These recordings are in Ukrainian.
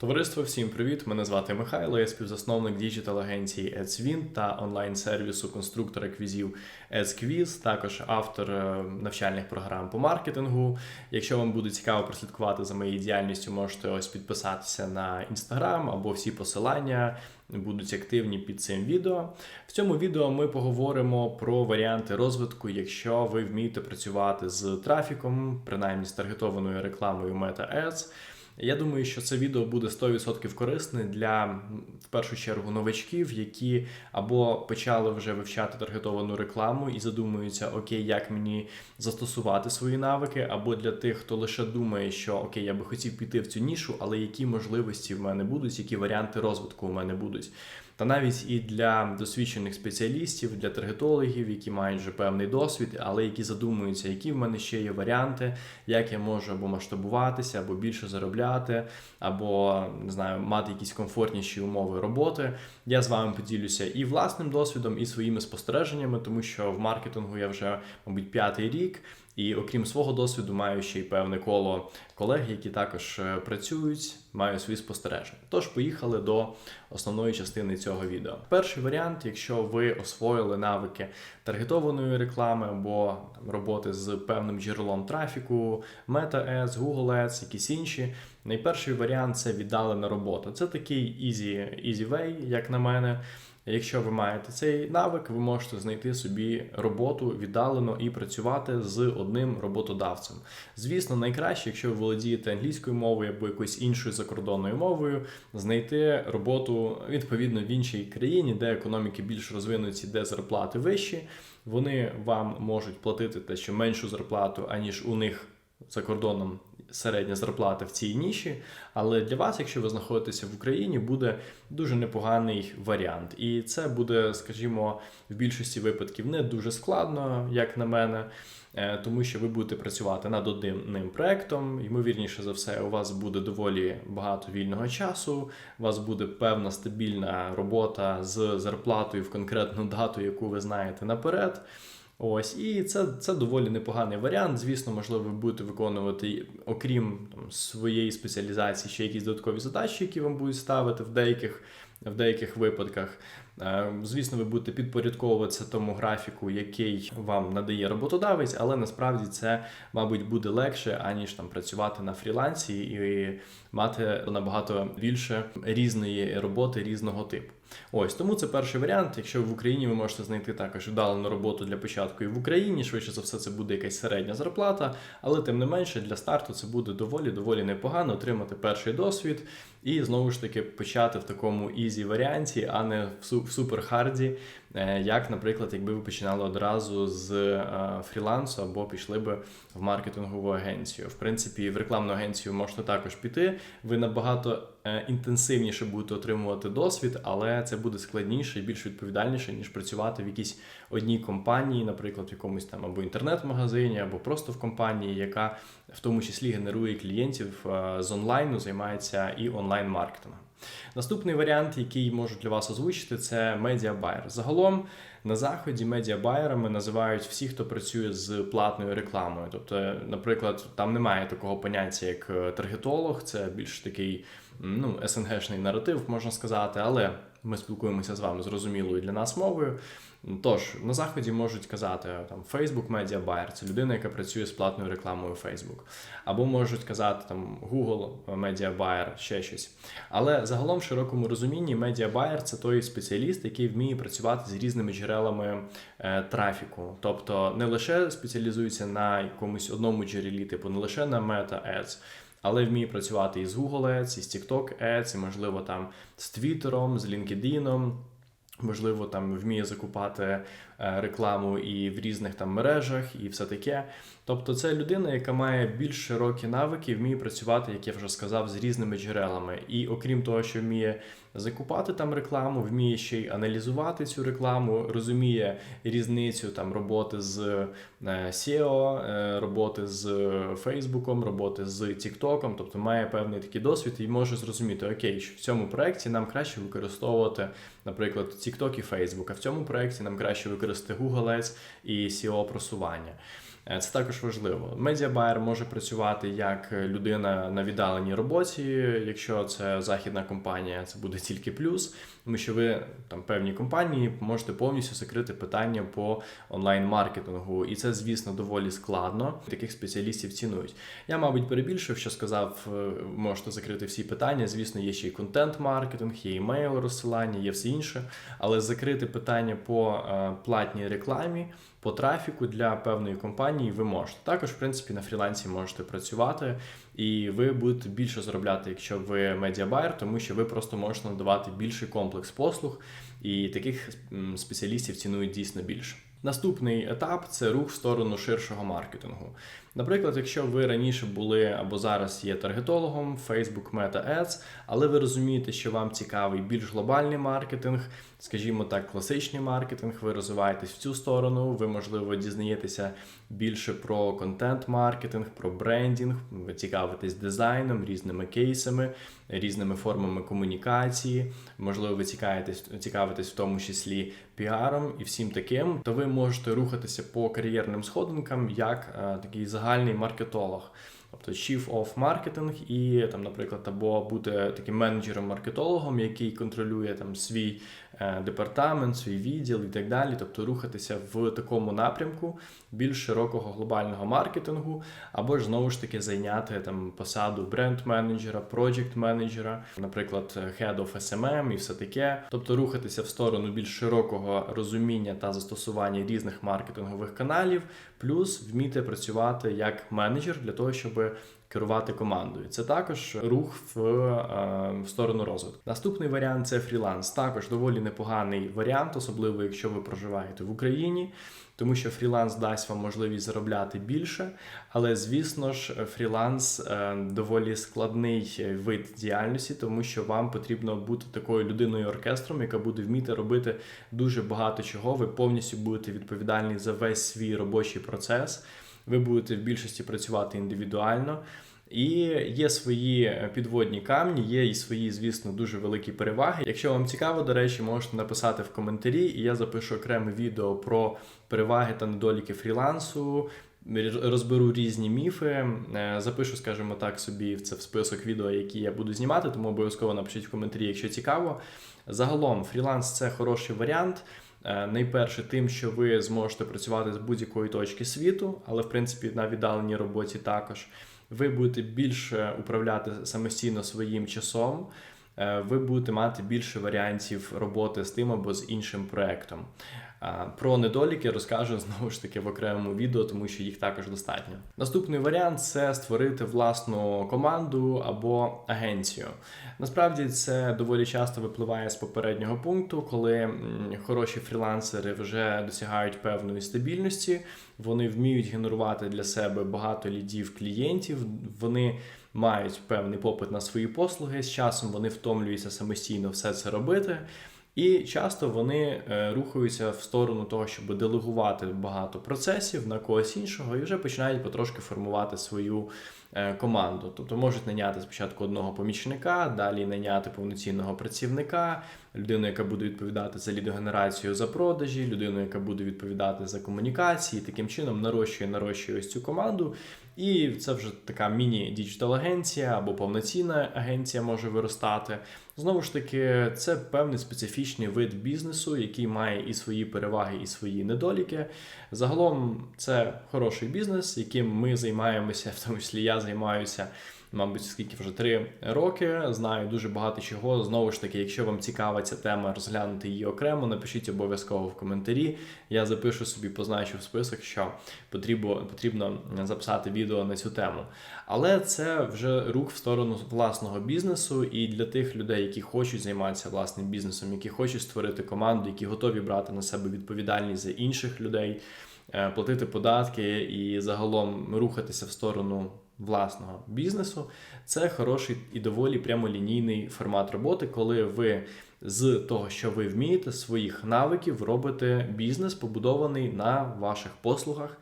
Товариство, всім привіт! Мене звати Михайло, я співзасновник діджитал-агенції EdsWin та онлайн-сервісу конструктора квізів EdsQuiz, також автор е, навчальних програм по маркетингу. Якщо вам буде цікаво прослідкувати за моєю діяльністю, можете ось підписатися на інстаграм або всі посилання будуть активні під цим відео. В цьому відео ми поговоримо про варіанти розвитку, якщо ви вмієте працювати з трафіком, принаймні з таргетованою рекламою Meta Ads. Я думаю, що це відео буде 100% корисне для в першу чергу новачків, які або почали вже вивчати таргетовану рекламу і задумуються, окей, як мені застосувати свої навики, або для тих, хто лише думає, що окей, я би хотів піти в цю нішу, але які можливості в мене будуть, які варіанти розвитку у мене будуть. Та навіть і для досвідчених спеціалістів, для таргетологів, які мають вже певний досвід, але які задумуються, які в мене ще є варіанти, як я можу або масштабуватися, або більше заробляти, або не знаю, мати якісь комфортніші умови роботи. Я з вами поділюся і власним досвідом, і своїми спостереженнями, тому що в маркетингу я вже, мабуть, п'ятий рік. І окрім свого досвіду, маю ще й певне коло колег, які також е, працюють, маю свої спостереження. Тож поїхали до основної частини цього відео. Перший варіант, якщо ви освоїли навики таргетованої реклами або роботи з певним джерелом трафіку, Meta Ads, Google Ads, якісь інші. Найперший варіант це віддалена робота. Це такий easy, easy way, як на мене. Якщо ви маєте цей навик, ви можете знайти собі роботу віддалено і працювати з одним роботодавцем. Звісно, найкраще, якщо ви володієте англійською мовою або якоюсь іншою закордонною мовою, знайти роботу відповідно в іншій країні, де економіки більш розвинуті, де зарплати вищі. Вони вам можуть платити те, що меншу зарплату, аніж у них за кордоном середня зарплата в цій ніші, але для вас, якщо ви знаходитеся в Україні, буде дуже непоганий варіант. І це буде, скажімо, в більшості випадків не дуже складно, як на мене. Е, тому що ви будете працювати над одним проектом, ймовірніше за все, у вас буде доволі багато вільного часу. У вас буде певна стабільна робота з зарплатою в конкретну дату, яку ви знаєте наперед. Ось, і це це доволі непоганий варіант. Звісно, можливо, ви будете виконувати, окрім там, своєї спеціалізації, ще якісь додаткові задачі, які вам будуть ставити в деяких в деяких випадках. Е, звісно, ви будете підпорядковуватися тому графіку, який вам надає роботодавець, але насправді це, мабуть, буде легше, аніж там працювати на фрілансі і мати набагато більше різної роботи різного типу. Ось тому це перший варіант. Якщо в Україні ви можете знайти також вдалену роботу для початку і в Україні, швидше за все, це буде якась середня зарплата, але тим не менше для старту це буде доволі доволі непогано отримати перший досвід і знову ж таки почати в такому ізі варіанті, а не в суперхарді. Е, як, наприклад, якби ви починали одразу з е, фрілансу або пішли би в маркетингову агенцію. В принципі, в рекламну агенцію можете також піти. Ви набагато інтенсивніше будете отримувати досвід, але це буде складніше і більш відповідальніше, ніж працювати в якійсь одній компанії, наприклад, в якомусь там або інтернет-магазині, або просто в компанії, яка в тому числі генерує клієнтів з онлайну, займається і онлайн-маркетингом. Наступний варіант, який можу для вас озвучити, це медіабайер. Загалом на заході медіабайерами називають всі, хто працює з платною рекламою. Тобто, наприклад, там немає такого поняття, як е, таргетолог, це більш такий ну, СНГшний наратив, можна сказати, але ми спілкуємося з вами зрозумілою для нас мовою. Тож, на заході можуть казати там Facebook Media Buyer, це людина, яка працює з платною рекламою Facebook. Або можуть казати там Google Media Buyer, ще щось. Але загалом, в широкому розумінні, Media Buyer – це той спеціаліст, який вміє працювати з різними джерелами е, трафіку. Тобто не лише спеціалізується на якомусь одному джерелі, типу не лише на Meta Ads, але вміє працювати і з Google Ads, і з TikTok Ads, і можливо там з Twitter, з LinkedIn, Можливо, там вміє закупати е, рекламу і в різних там мережах, і все таке. Тобто, це людина, яка має більш широкі навики, вміє працювати, як я вже сказав, з різними джерелами. І окрім того, що вміє закупати там рекламу, вміє ще й аналізувати цю рекламу, розуміє різницю там роботи з е, SEO, е, роботи з Фейсбуком, роботи з Тіктоком, тобто має певний такий досвід і може зрозуміти, окей, що в цьому проєкті нам краще використовувати, наприклад, TikTok і Facebook, а в цьому проєкті нам краще використати Google Ads і SEO просування. Е, Це також важливо. Медіабайер може працювати як людина на віддаленій роботі. Якщо це західна компанія, це буде тільки плюс, тому що ви там певні компанії можете повністю закрити питання по онлайн-маркетингу, і це, звісно, доволі складно. Таких спеціалістів цінують. Я, мабуть, перебільшив, що сказав, е, можете закрити всі питання. Звісно, є ще й контент-маркетинг, є імейл розсилання, є все інше. Але закрити питання по е, платній рекламі, по трафіку для певної компанії ви можете. Також, в принципі, на фрілансі можете працювати, і ви будете більше заробляти, якщо ви медіабайер, тому що ви просто можете надавати більший комплекс послуг, і таких спеціалістів цінують дійсно більше. Наступний етап це рух в сторону ширшого маркетингу. Наприклад, якщо ви раніше були або зараз є таргетологом, Facebook Meta Ads, але ви розумієте, що вам цікавий більш глобальний маркетинг, скажімо так, класичний маркетинг, ви розвиваєтесь в цю сторону, ви, можливо, дізнаєтеся більше про контент-маркетинг, про брендінг, ви цікавитесь дизайном, різними кейсами, різними формами комунікації, можливо, ви цікавитесь, цікавитесь в тому числі піаром і всім таким, то ви можете рухатися по кар'єрним сходинкам як е, такий загальний маркетолог. Тобто Chief of Marketing і там, наприклад, або бути таким менеджером-маркетологом, який контролює там свій е, департамент, свій відділ і так далі. Тобто рухатися в такому напрямку більш широкого глобального маркетингу, або ж знову ж таки зайняти там посаду бренд-менеджера, проджект-менеджера, наприклад, Head of SMM і все таке. Тобто рухатися в сторону більш широкого розуміння та застосування різних маркетингових каналів, плюс вміти працювати як менеджер для того, щоб керувати командою. Це також рух в, е, в сторону розвитку. Наступний варіант це фріланс. Також доволі непоганий варіант, особливо якщо ви проживаєте в Україні. Тому що фріланс дасть вам можливість заробляти більше, але звісно ж, фріланс е, доволі складний вид діяльності, тому що вам потрібно бути такою людиною оркестром, яка буде вміти робити дуже багато чого. Ви повністю будете відповідальні за весь свій робочий процес. Ви будете в більшості працювати індивідуально. І є свої підводні камні, є і свої, звісно, дуже великі переваги. Якщо вам цікаво, до речі, можете написати в коментарі, і я запишу окреме відео про переваги та недоліки фрілансу. Розберу різні міфи, е, запишу, скажімо так, собі в це в список відео, які я буду знімати, тому обов'язково напишіть в коментарі, якщо цікаво. Загалом, фріланс це хороший варіант. Е, найперше, тим, що ви зможете працювати з будь-якої точки світу, але в принципі на віддаленій роботі також. Ви будете більше управляти самостійно своїм часом, е, ви будете мати більше варіантів роботи з тим або з іншим проектом. Про недоліки розкажу знову ж таки в окремому відео, тому що їх також достатньо. Наступний варіант це створити власну команду або агенцію. Насправді це доволі часто випливає з попереднього пункту, коли хороші фрілансери вже досягають певної стабільності, вони вміють генерувати для себе багато лідів клієнтів. Вони мають певний попит на свої послуги. З часом вони втомлюються самостійно все це робити. І часто вони е, рухаються в сторону того, щоб делегувати багато процесів на когось іншого, і вже починають потрошки формувати свою е, команду. Тобто можуть наняти спочатку одного помічника, далі наняти повноцінного працівника, людину, яка буде відповідати за лідогенерацію за продажі, людину, яка буде відповідати за комунікації, таким чином нарощує, нарощує ось цю команду. І це вже така міні-діджитал агенція або повноцінна агенція може виростати. Знову ж таки, це певний специфічний вид бізнесу, який має і свої переваги, і свої недоліки. Загалом це хороший бізнес, яким ми займаємося, в тому числі я займаюся мабуть, скільки вже три роки. Знаю дуже багато чого. Знову ж таки, якщо вам цікава ця тема, розглянути її окремо, напишіть обов'язково в коментарі. Я запишу собі, позначу в список, що потрібно потрібно записати відео на цю тему. Але це вже рух в сторону власного бізнесу, і для тих людей, які хочуть займатися власним бізнесом, які хочуть створити команду, які готові брати на себе відповідальність за інших людей. Е, платити податки і загалом рухатися в сторону власного бізнесу, це хороший і доволі прямолінійний формат роботи, коли ви з того, що ви вмієте, своїх навиків робите бізнес, побудований на ваших послугах,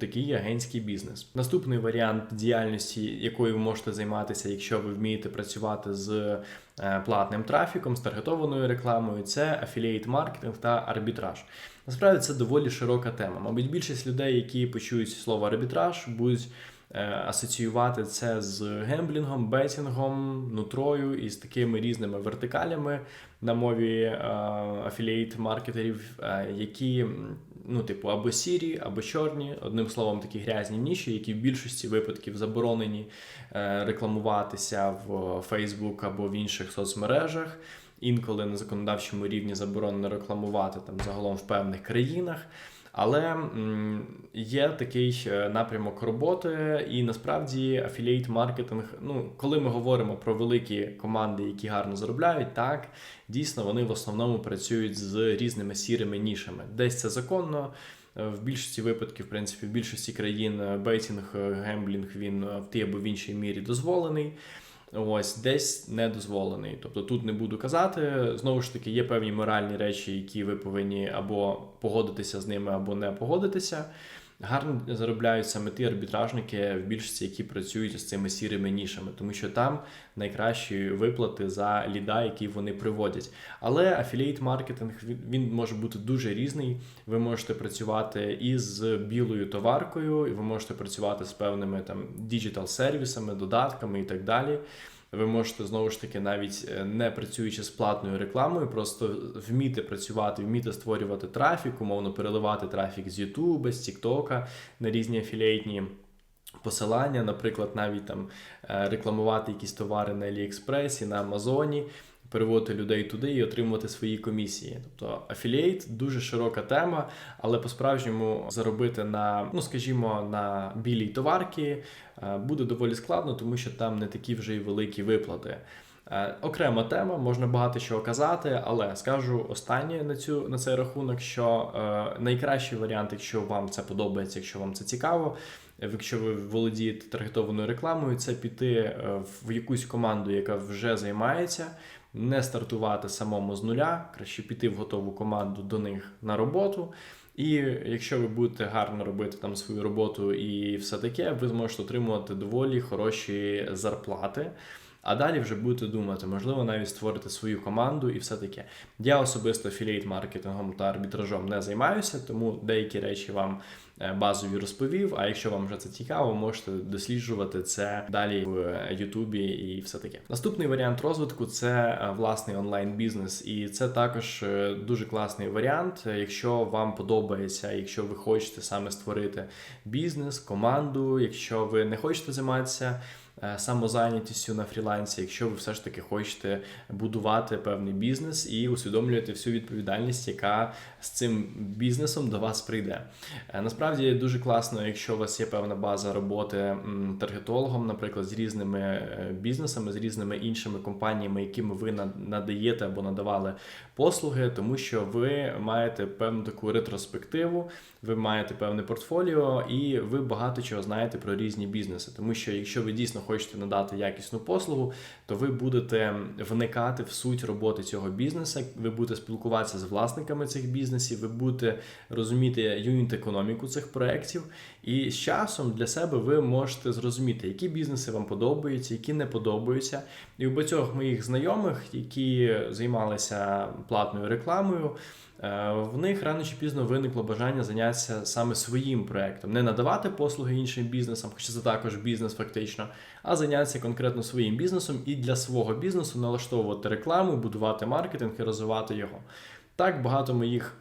Такий агентський бізнес. Наступний варіант діяльності, якою ви можете займатися, якщо ви вмієте працювати з е, платним трафіком, з таргетованою рекламою, це афілієт маркетинг та арбітраж. Насправді це доволі широка тема. Мабуть, більшість людей, які почують слово арбітраж, будуть асоціювати це з гемблінгом, бетінгом, нутрою і з такими різними вертикалями на мові е, афілієт маркетерів, е, які ну, типу, або сірі, або чорні, одним словом, такі грязні ніші, які в більшості випадків заборонені е, рекламуватися в Facebook або в інших соцмережах. Інколи на законодавчому рівні заборонено рекламувати там загалом в певних країнах. Але є такий е, напрямок роботи, і насправді афілієт маркетинг. Ну, коли ми говоримо про великі команди, які гарно заробляють, так дійсно вони в основному працюють з різними сірими нішами. Десь це законно. е, В більшості випадків, в принципі, в більшості країн е, бейтінг, гемблінг він в тій або в іншій мірі дозволений. Ось десь не дозволений. Тобто тут не буду казати. Знову ж таки, є певні моральні речі, які ви повинні або погодитися з ними, або не погодитися. Гарно заробляють саме ті арбітражники в більшості, які працюють з цими сірими нішами, тому що там найкращі виплати за ліда, які вони приводять. Але афілієт маркетинг він- може бути дуже різний. Ви можете працювати із білою товаркою, і ви можете працювати з певними там діджитал сервісами, додатками і так далі. Ви можете знову ж таки, навіть е, не працюючи з платною рекламою, просто вміти працювати, вміти створювати трафік, умовно переливати трафік з Ютуба, з Тіктока на різні афілієтні посилання, наприклад, навіть там е, рекламувати якісь товари на Аліекспресі, на Амазоні. Переводити людей туди і отримувати свої комісії. Тобто афілієт дуже широка тема, але по-справжньому заробити на, ну скажімо, на білій товарки е, буде доволі складно, тому що там не такі вже й великі виплати. Е, Окрема тема, можна багато чого казати, але скажу останнє на цю на цей рахунок, що е, найкращий варіант, якщо вам це подобається, якщо вам це цікаво, якщо ви володієте таргетованою рекламою, це піти е, в якусь команду, яка вже займається, не стартувати самому з нуля, краще піти в готову команду до них на роботу. І якщо ви будете гарно робити там свою роботу і все таке, ви зможете отримувати доволі хороші зарплати. А далі вже будете думати, можливо, навіть створити свою команду і все таке. Я особисто афілієт маркетингом та арбітражом не займаюся, тому деякі речі вам е, базові розповів. А якщо вам вже це цікаво, можете досліджувати це далі в Ютубі і все таке. Наступний варіант розвитку це е, власний онлайн-бізнес, і це також е, дуже класний варіант. Якщо вам подобається, якщо ви хочете саме створити бізнес, команду, якщо ви не хочете займатися. Е, Самозайнятістю на фрілансі, якщо ви все ж таки хочете будувати певний бізнес і усвідомлюєте всю відповідальність, яка з цим бізнесом до вас прийде. Е, Насправді дуже класно, якщо у вас є певна база роботи таргетологом, наприклад, з різними е, бізнесами, з різними іншими компаніями, якими ви надаєте або надавали послуги, тому що ви маєте певну таку ретроспективу, ви маєте певне портфоліо, і ви багато чого знаєте про різні бізнеси. Тому що якщо ви дійсно хочете надати якісну послугу, то ви будете вникати в суть роботи цього бізнесу, ви будете спілкуватися з власниками цих бізнесів, ви будете розуміти юніт економіку цих проєктів, і з часом для себе ви можете зрозуміти, які бізнеси вам подобаються, які не подобаються. І у багатьох моїх знайомих, які займалися платною рекламою. Е, В них рано чи пізно виникло бажання зайнятися саме своїм проектом, не надавати послуги іншим бізнесам, хоча це також бізнес фактично, а зайнятися конкретно своїм бізнесом і для свого бізнесу налаштовувати рекламу, будувати маркетинг і розвивати його. Так багато моїх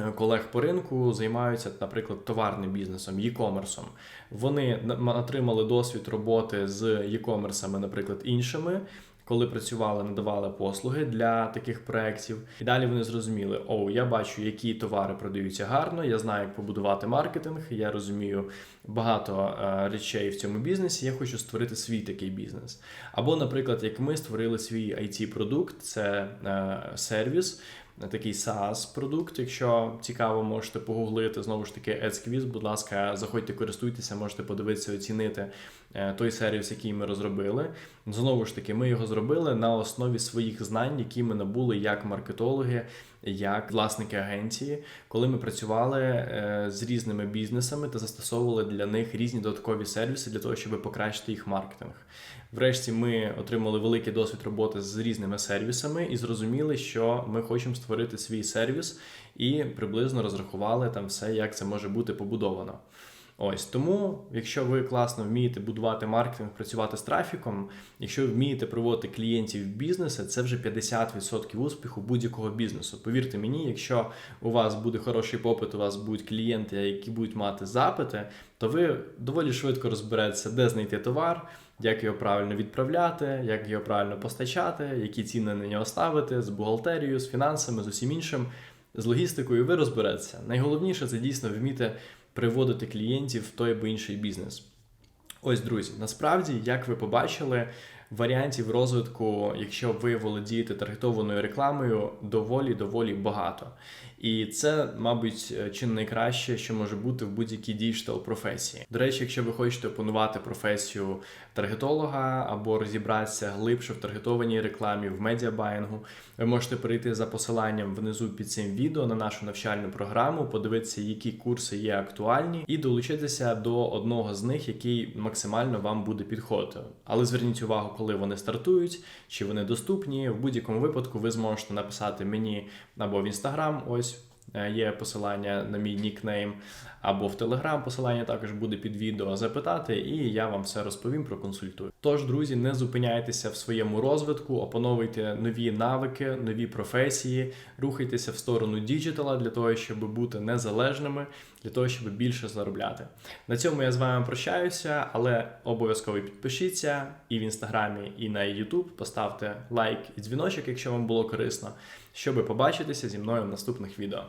е, колег по ринку займаються, наприклад, товарним бізнесом, e-комерсом. Вони отримали досвід роботи з e-комерсами, наприклад, іншими. Коли працювали, надавали послуги для таких проєктів, і далі вони зрозуміли: о, я бачу, які товари продаються гарно, я знаю, як побудувати маркетинг, я розумію багато е, речей в цьому бізнесі. Я хочу створити свій такий бізнес. Або, наприклад, як ми створили свій IT-продукт, це е, сервіс, такий SaaS продукт. Якщо цікаво, можете погуглити знову ж таки AdsQuiz, Будь ласка, заходьте, користуйтеся, можете подивитися, оцінити е, той сервіс, який ми розробили. Знову ж таки, ми його зробили на основі своїх знань, які ми набули як маркетологи, як власники агенції, коли ми працювали е, з різними бізнесами та застосовували для них різні додаткові сервіси для того, щоб покращити їх маркетинг. Врешті ми отримали великий досвід роботи з різними сервісами і зрозуміли, що ми хочемо створити свій сервіс і приблизно розрахували там все, як це може бути побудовано. Ось тому, якщо ви класно вмієте будувати маркетинг, працювати з трафіком, якщо вмієте проводити клієнтів в бізнеси, це вже 50% успіху будь-якого бізнесу. Повірте мені, якщо у вас буде хороший попит, у вас будуть клієнти, які будуть мати запити, то ви доволі швидко розберетеся, де знайти товар, як його правильно відправляти, як його правильно постачати, які ціни на нього ставити, з бухгалтерією, з фінансами, з усім іншим, з логістикою. Ви розберетеся. Найголовніше це дійсно вміти приводити клієнтів в той або інший бізнес. Ось, друзі, насправді, як ви побачили, варіантів розвитку, якщо ви володієте таргетованою рекламою, доволі доволі багато. І це, мабуть, чи не найкраще, що може бути в будь-якій діджитал професії. До речі, якщо ви хочете опанувати професію таргетолога або розібратися глибше в таргетованій рекламі, в медіабаїнгу, ви можете перейти за посиланням внизу під цим відео на нашу навчальну програму, подивитися, які курси є актуальні, і долучитися до одного з них, який максимально вам буде підходити. Але зверніть увагу, коли вони стартують, чи вони доступні. В будь-якому випадку ви зможете написати мені або в інстаграм. Ось є посилання на мій нікнейм, або в Телеграм посилання також буде під відео запитати, і я вам все розповім, проконсультую. Тож, друзі, не зупиняйтеся в своєму розвитку, опановуйте нові навики, нові професії, рухайтеся в сторону діджитала для того, щоб бути незалежними, для того, щоб більше заробляти. На цьому я з вами прощаюся, але обов'язково підпишіться і в інстаграмі, і на YouTube. Поставте лайк і дзвіночок, якщо вам було корисно, щоб побачитися зі мною в наступних відео.